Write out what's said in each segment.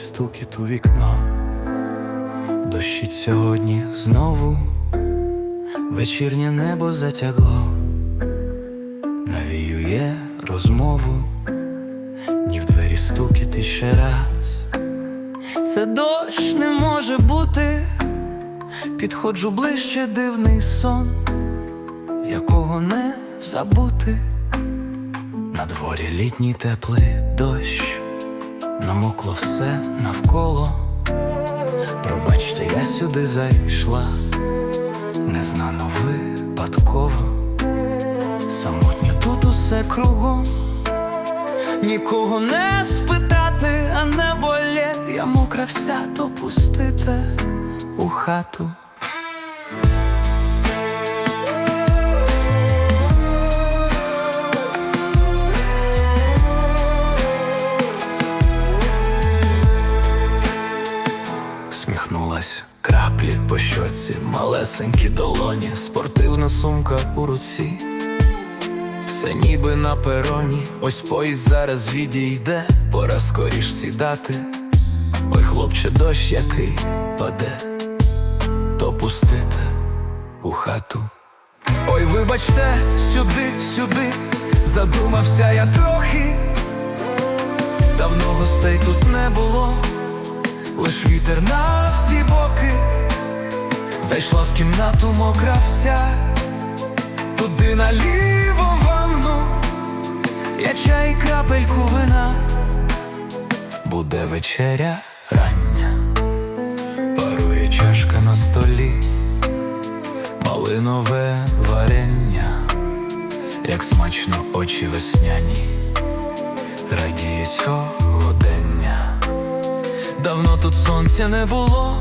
стукіт у вікно. Дощить сьогодні знову, вечірнє небо затягло, навіює розмову, ні в двері стукіт іще раз. Це дощ не може бути, підходжу ближче дивний сон, якого не забути. На дворі літній теплий дощ, намокло все навколо. Пробачте, я сюди зайшла, незнано випадково, самотньо тут усе кругом, нікого не спитати, а не болє, я мокра вся, то пустите у хату. Сміхнулась краплі по щоці, малесенькі долоні, спортивна сумка у руці. Все ніби на пероні, ось поїзд зараз відійде, пора скоріш сідати. Ой, хлопче, дощ який паде, то пустите у хату. Ой, вибачте, сюди, сюди, задумався я трохи. Давно гостей тут не було, лиш вітер на всі боки. Зайшла в кімнату мокра вся, туди наліво ванну, я чай крапельку вина, буде вечеря рання, парує чашка на столі, малинове варення, як смачно очі весняні, радіє сьогодення. Давно тут сонця не було,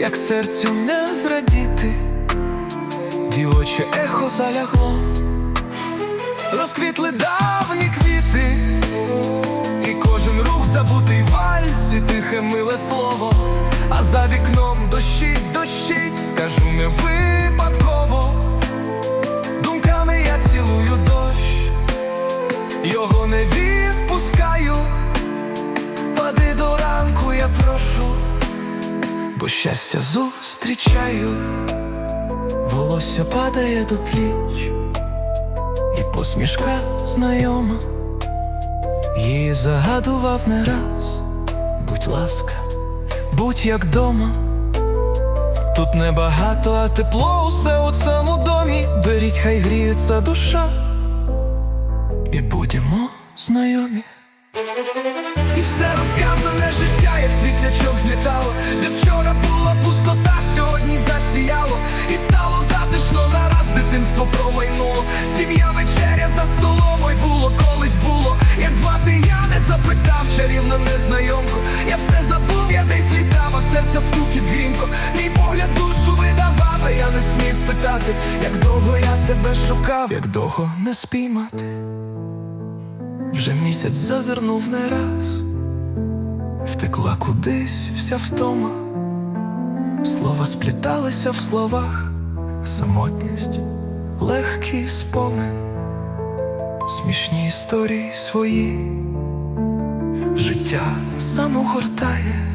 як серцю не зрадіти, дівоче ехо залягло, розквітли давні квіти, і кожен рух забутий вальсі, тихе миле слово, а за вікном дощить, дощить, скажу не випадково. Думками я цілую дощ, його я прошу, бо щастя зустрічаю, волосся падає до пліч, і посмішка знайома, її загадував не раз. Будь ласка, будь як дома. Тут небагато, а тепло усе у цьому домі. Беріть, хай гріється душа, і будемо знайомі. І все розказане життя, як світлячок злітало, де вчора була пустота, сьогодні засіяло, і стало затишно нараз, дитинство промайнуло. Сім'я вечеря за столом, ой було, колись було. Як звати я не запитав, чарівна незнайомку. Я все забув, я десь літав, а серця стукіт грімко. Мій погляд душу видавав, а я не смів питати, як довго я тебе шукав, як довго не спіймати. Вже місяць зазирнув не раз, втекла кудись вся втома, слова спліталися в словах, самотність, легкий спомин, смішні історії свої, життя само гортає,